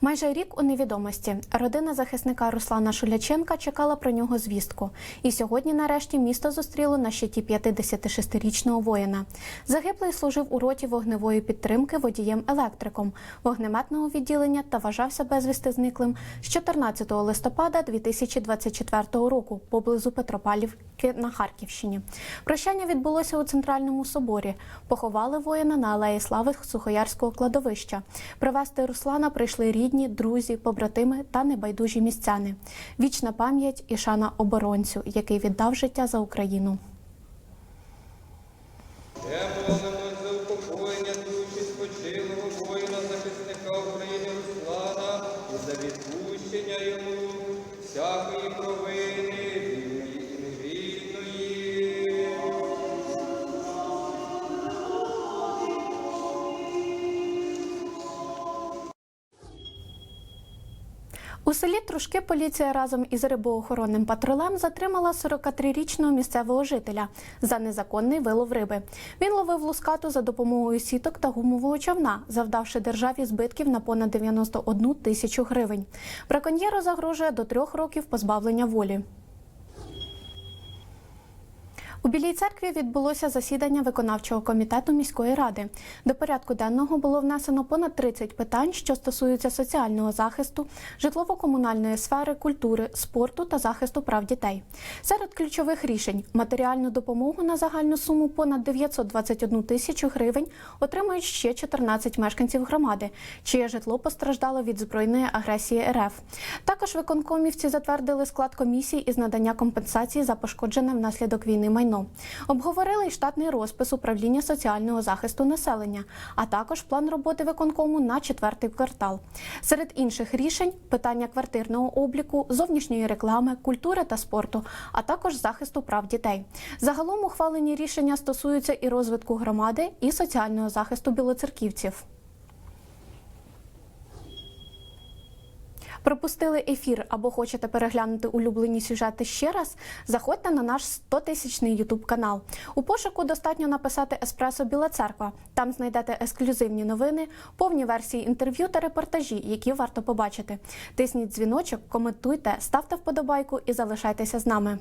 Майже рік у невідомості родина захисника Руслана Шуляченка чекала про нього звістку. І сьогодні, нарешті, місто зустріло на щиті 56-річного воїна. Загиблий служив у роті вогневої підтримки водієм-електриком вогнеметного відділення та вважався безвісти зниклим з 14 листопада 2024 року поблизу Петропавлівки на Харківщині. Прощання відбулося у центральному соборі. Поховали воїна на алеї слави Сухоярського кладовища. Привезти Руслана прийшли рідні, друзі, побратими та небайдужі містяни. Вічна пам'ять і шана оборонцю, який віддав життя за Україну. У селі Трушки поліція разом із рибоохоронним патрулем затримала 43-річного місцевого жителя за незаконний вилов риби. Він ловив лускату за допомогою сіток та гумового човна, завдавши державі збитків на понад 91 тисячу гривень. Браконьєру загрожує до трьох років позбавлення волі. У Білій церкві відбулося засідання виконавчого комітету міської ради. До порядку денного було внесено понад 30 питань, що стосуються соціального захисту, житлово-комунальної сфери, культури, спорту та захисту прав дітей. Серед ключових рішень матеріальну допомогу на загальну суму понад 921 тисячу гривень отримують ще 14 мешканців громади, чиє житло постраждало від збройної агресії РФ. Також виконкомівці затвердили склад комісій із надання компенсації за пошкоджене внаслідок війни майно. Обговорили й штатний розпис управління соціального захисту населення, а також план роботи виконкому на четвертий квартал. Серед інших рішень питання квартирного обліку, зовнішньої реклами, культури та спорту, а також захисту прав дітей. Загалом ухвалені рішення стосуються і розвитку громади, і соціального захисту білоцерківців. Пропустили ефір або хочете переглянути улюблені сюжети ще раз? Заходьте на наш 100-тисячний ютуб канал. У пошуку достатньо написати Еспресо Біла Церква. Там знайдете ексклюзивні новини, повні версії інтерв'ю та репортажі, які варто побачити. Тисніть дзвіночок, коментуйте, ставте вподобайку і залишайтеся з нами.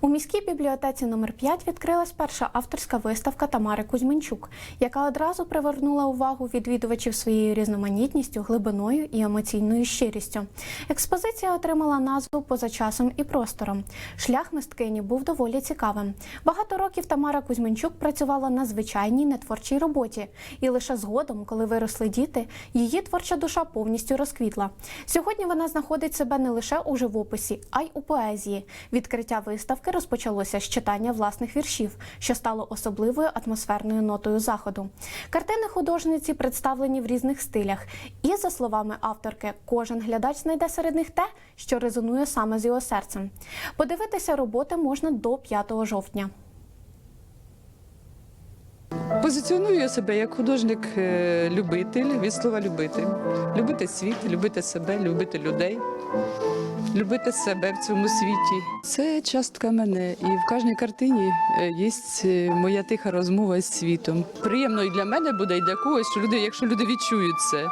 У міській бібліотеці номер 5 відкрилась перша авторська виставка Тамари Кузьменчук, яка одразу привернула увагу відвідувачів своєю різноманітністю, глибиною і емоційною щирістю. Експозиція отримала назву поза часом і простором. Шлях мисткині був доволі цікавим. Багато років Тамара Кузьменчук працювала на звичайній нетворчій роботі, і лише згодом, коли виросли діти, її творча душа повністю розквітла. Сьогодні вона знаходить себе не лише у живописі, а й у поезії. Відкриття виставки розпочалося з читання власних віршів, що стало особливою атмосферною нотою заходу. Картини художниці представлені в різних стилях, і за словами авторки, кожен глядач знайде серед них те, що резонує саме з його серцем. Подивитися роботи можна до 5 жовтня. Позиціоную себе як художник-любитель від слова любити. Любити світ, любити себе, любити людей, любити себе в цьому світі. Це частка мене, і в кожній картині е, є моя тиха розмова з світом. Приємно і для мене буде, і для когось, що люди, якщо люди відчують це.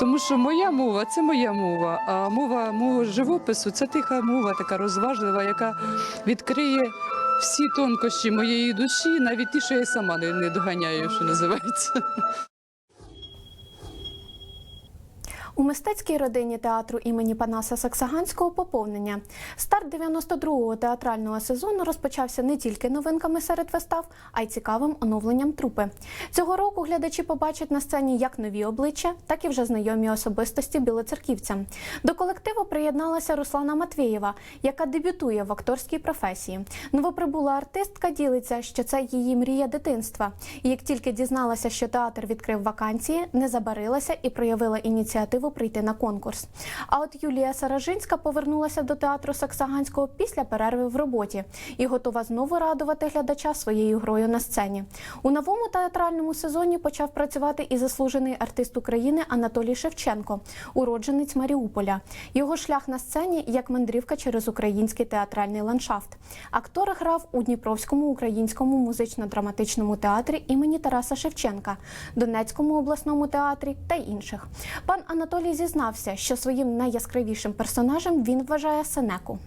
Тому що моя мова це моя мова, а мова мого живопису це тиха мова, така розважлива, яка відкриє всі тонкощі моєї душі, навіть ті, що я сама не доганяю, що називається. У мистецькій родині театру імені Панаса Саксаганського поповнення. Старт 92-го театрального сезону розпочався не тільки новинками серед вистав, а й цікавим оновленням трупи. Цього року глядачі побачать на сцені як нові обличчя, так і вже знайомі особистості білоцерківцям. До колективу приєдналася Руслана Матвєєва, яка дебютує в акторській професії. Новоприбула артистка ділиться, що це її мрія дитинства. І як тільки дізналася, що театр відкрив вакансії, не забарилася і проявила ініціативу прийти на конкурс. А от Юлія Саражинська повернулася до театру Саксаганського після перерви в роботі і готова знову радувати глядача своєю грою на сцені. У новому театральному сезоні почав працювати і заслужений артист України Анатолій Шевченко, уродженець Маріуполя. Його шлях на сцені як мандрівка через український театральний ландшафт. Актор грав у Дніпровському українському музично-драматичному театрі імені Тараса Шевченка, Донецькому обласному театрі та інших. Пан Анатолій зізнався, що своїм найяскравішим персонажем він вважає Сенеку.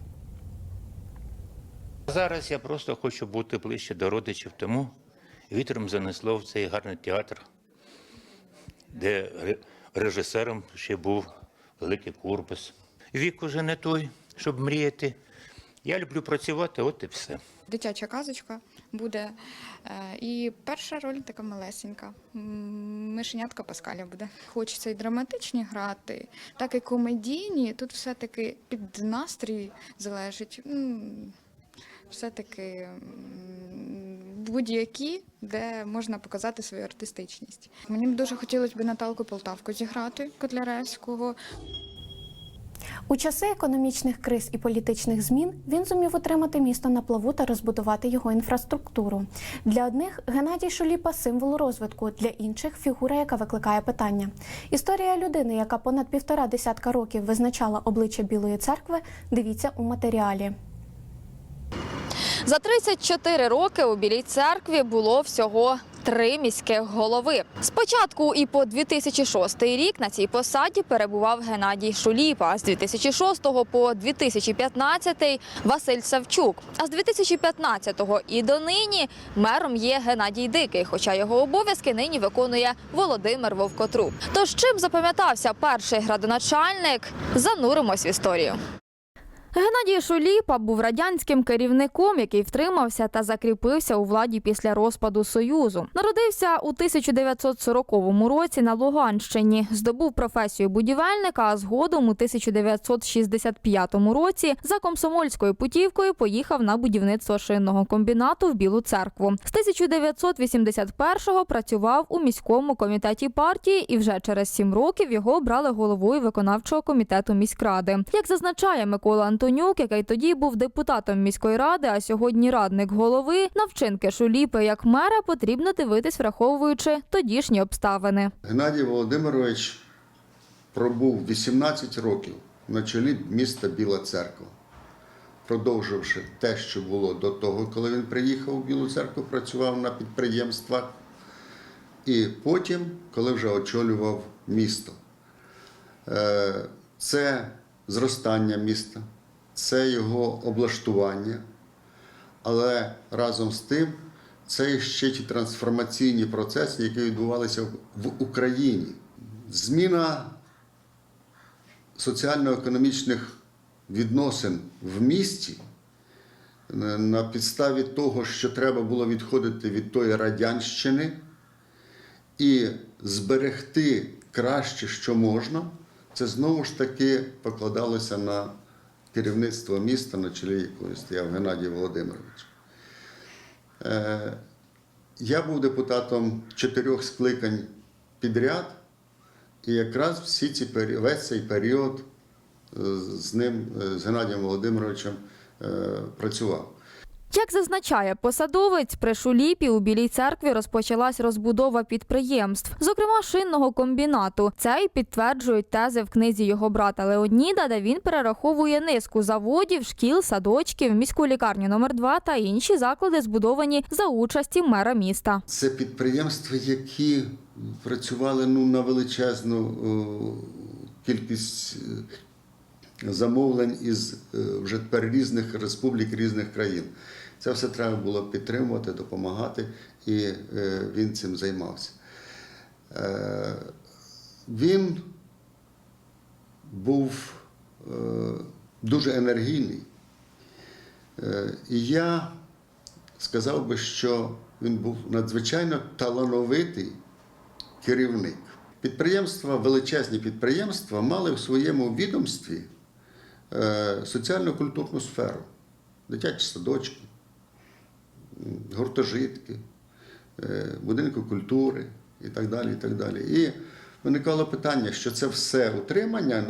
Зараз я просто хочу бути ближче до родичів, тому вітром занесло в цей гарний театр, де режисером ще був великий Курбас. Вік уже не той, щоб мріяти. Я люблю працювати, от і все. Дитяча казочка буде. Е, І перша роль така малесенька. Мишенятка Паскаля буде. Хочеться і драматичні грати, так і комедійні. Тут все-таки під настрій залежить. Все-таки будь-які, де можна показати свою артистичність. Мені б дуже хотілося б Наталку Полтавку зіграти Котляревського. У часи економічних криз і політичних змін він зумів утримати місто на плаву та розбудувати його інфраструктуру. Для одних Геннадій Шуліпа символ розвитку, для інших фігура, яка викликає питання. Історія людини, яка понад півтора десятка років визначала обличчя Білої церкви, дивіться у матеріалі. За 34 роки у Білій церкві було всього три міських голови. Спочатку і по 2006 рік на цій посаді перебував Геннадій Шуліпа, а з 2006 по 2015 Василь Савчук. А з 2015 і до нині мером є Геннадій Дикий, хоча його обов'язки нині виконує Володимир Вовкотруб. Тож чим запам'ятався перший градоначальник? Зануримось в історію. Геннадій Шуліпа був радянським керівником, який втримався та закріпився у владі після розпаду Союзу. Народився у 1940 році на Луганщині, здобув професію будівельника, а згодом у 1965 році за комсомольською путівкою поїхав на будівництво шинного комбінату в Білу церкву. З 1981-го працював у міському комітеті партії, і вже через сім років його обрали головою виконавчого комітету міськради. Як зазначає Микола Антонюк, який тоді був депутатом міської ради, а сьогодні радник голови, на вчинки Шуліпи як мера потрібно дивитись, враховуючи тодішні обставини. Геннадій Володимирович пробув 18 років на чолі міста Біла Церква, продовживши те, що було до того, коли він приїхав у Білу церкву, працював на підприємствах, і потім, коли вже очолював місто. Е, Це зростання міста, це його облаштування, але разом з тим це ще ті трансформаційні процеси, які відбувалися в- Україні. Зміна соціально-економічних відносин в місті е, на підставі того, що треба було відходити від тої радянщини і зберегти краще, що можна, це знову ж таки покладалося на керівництво міста, на чолі якого стояв Геннадій Володимирович. Е, Я був депутатом чотирьох скликань підряд, і якраз всі ці весь цей період е, з ним, е, з Геннадієм Володимировичем, працював. Як зазначає посадовець, при Шуліпі у Білій церкві розпочалась розбудова підприємств, зокрема шинного комбінату. Це й підтверджують тези в книзі його брата Леоніда, де він перераховує низку заводів, шкіл, садочків, міську лікарню номер 2 та інші заклади, збудовані за участі мера міста. Це підприємства, які працювали ну, на величезну кількість е, замовлень із е, вже тепер різних республік, різних країн. Це все треба було підтримувати, допомагати, і е, він цим займався. Е, Він був е, дуже енергійний. І я сказав би, що він був надзвичайно талановитий керівник. Підприємства, величезні підприємства мали в своєму відомстві соціально-культурну сферу, дитячі садочки, гуртожитки, е, будинки культури і так далі. І, так далі. і виникало питання, що це все утримання е,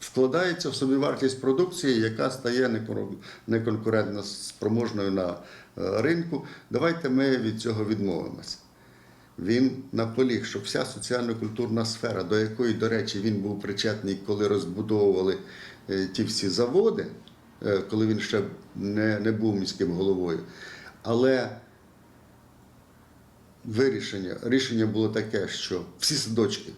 вкладається в собівартість продукції, яка стає неконкурентно спроможною на е, ринку. Давайте ми від цього відмовимося. Він наполіг, щоб вся соціально-культурна сфера, до якої, до речі, він був причетний, коли розбудовували е, ті всі заводи, е, коли він ще не, не був міським головою. Але вирішення, рішення було таке, що всі садочки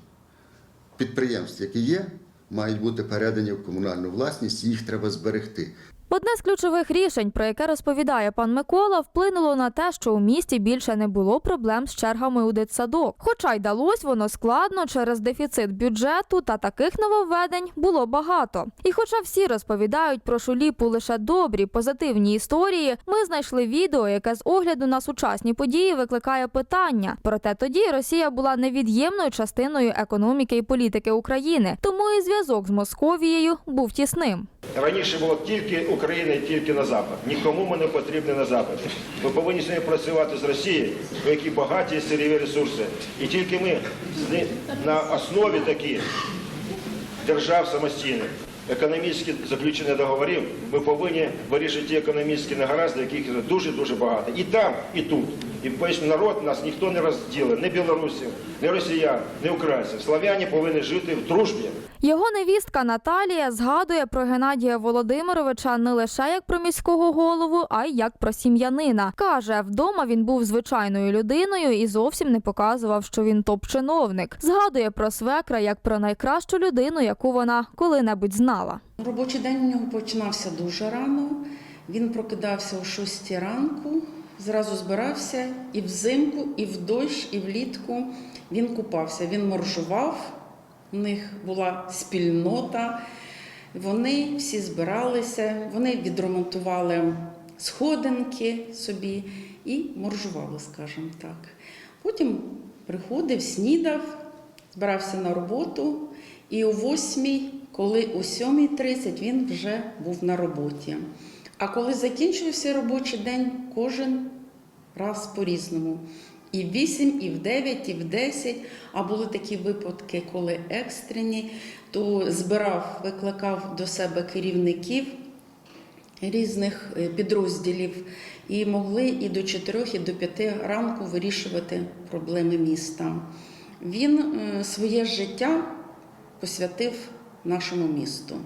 підприємств, які є, мають бути передані в комунальну власність, їх треба зберегти. Одне з ключових рішень, про яке розповідає пан Микола, вплинуло на те, що у місті більше не було проблем з чергами у дитсадок. Хоча й далось воно складно через дефіцит бюджету, та таких нововведень було багато. І хоча всі розповідають про шуліпу лише добрі, позитивні історії, ми знайшли відео, яке з огляду на сучасні події викликає питання. Проте тоді Росія була невід'ємною частиною економіки і політики України, тому і зв'язок з Московією був тісним. Раніше було тільки Україна і тільки на Запад. Нікому ми не потрібні на Западі. Ми повинні нею працювати з Росією, у якій багаті сиріві ресурси. І тільки ми на основі таких держав самостійних, економічно заключених договорів, ми повинні вирішити ті економічні негаразди, яких дуже-дуже багато. І там, і тут. І весь народ нас ніхто не розділив, ні білорусів, ні росіян, ні українців. Слав'яні повинні жити в дружбі. Його невістка Наталія згадує про Геннадія Володимировича не лише як про міського голову, а й як про сім'янина. Каже, вдома він був звичайною людиною і зовсім не показував, що він топ-чиновник. Згадує про свекра як про найкращу людину, яку вона коли-небудь знала. Робочий день у нього починався дуже рано. Він прокидався о 6 ранку, зразу збирався і взимку, і в дощ, і влітку він купався. Він моржував, у них була спільнота. Вони всі збиралися, вони відремонтували сходинки собі і моржували, скажімо так. Потім приходив, снідав, збирався на роботу, і о 8, коли о 7.30 він вже був на роботі. А коли закінчився робочий день, кожен раз по-різному. І в 8, і в 9, і в 10. А були такі випадки, коли екстрені, то збирав, викликав до себе керівників різних е, підрозділів і могли і до 4, і до 5 ранку вирішувати проблеми міста. Він е, своє життя посвятив нашому місту.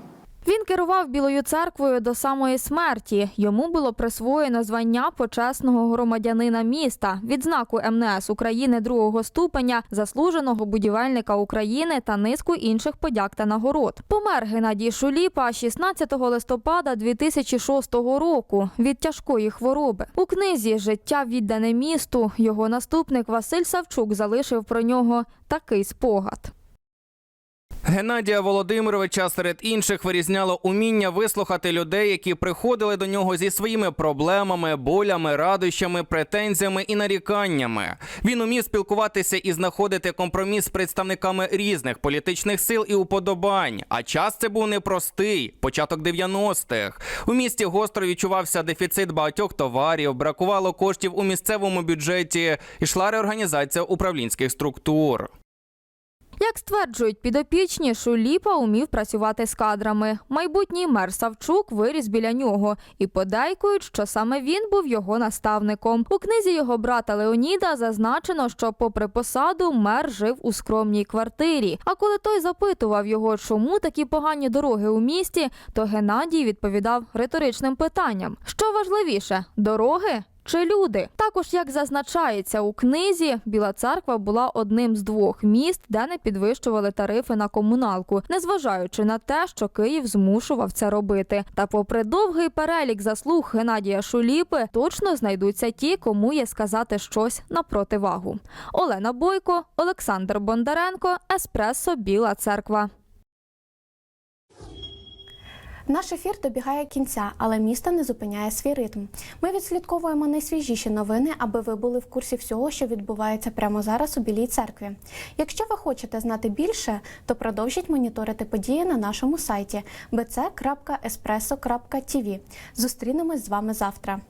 Він керував Білою церквою до самої смерті. Йому було присвоєно звання почесного громадянина міста, відзнаку МНС України другого ступеня, заслуженого будівельника України та низку інших подяк та нагород. Помер Геннадій Шуліпа 16 листопада 2006 року від тяжкої хвороби. У книзі Життя віддане місту його наступник Василь Савчук залишив про нього такий спогад. Геннадія Володимировича серед інших вирізняло уміння вислухати людей, які приходили до нього зі своїми проблемами, болями, радощами, претензіями і наріканнями. Він умів спілкуватися і знаходити компроміс з представниками різних політичних сил і уподобань. А час це був непростий початок 90-х. У місті гостро відчувався дефіцит багатьох товарів, бракувало коштів у місцевому бюджеті, ішла реорганізація управлінських структур. Як стверджують підопічні, Шуліпа умів працювати з кадрами. Майбутній мер Савчук виріс біля нього і подейкують, що саме він був його наставником. У книзі його брата Леоніда зазначено, що, попри посаду, мер жив у скромній квартирі. А коли той запитував його, чому такі погані дороги у місті, то Геннадій відповідав риторичним питанням: що важливіше дороги чи люди. Також, як зазначається у книзі, Біла церква була одним з двох міст, де не підвищували тарифи на комуналку, незважаючи на те, що Київ змушував це робити. Та, попри довгий перелік заслуг Геннадія Шуліпи, точно знайдуться ті, кому є сказати щось на противагу. Олена Бойко, Олександр Бондаренко, Еспресо Біла церква. Наш ефір добігає кінця, але місто не зупиняє свій ритм. Ми відслідковуємо найсвіжіші новини, аби ви були в курсі всього, що відбувається прямо зараз у Білій церкві. Якщо ви хочете знати більше, то продовжіть моніторити події на нашому сайті bc.espresso.tv. Зустрінемось з вами завтра.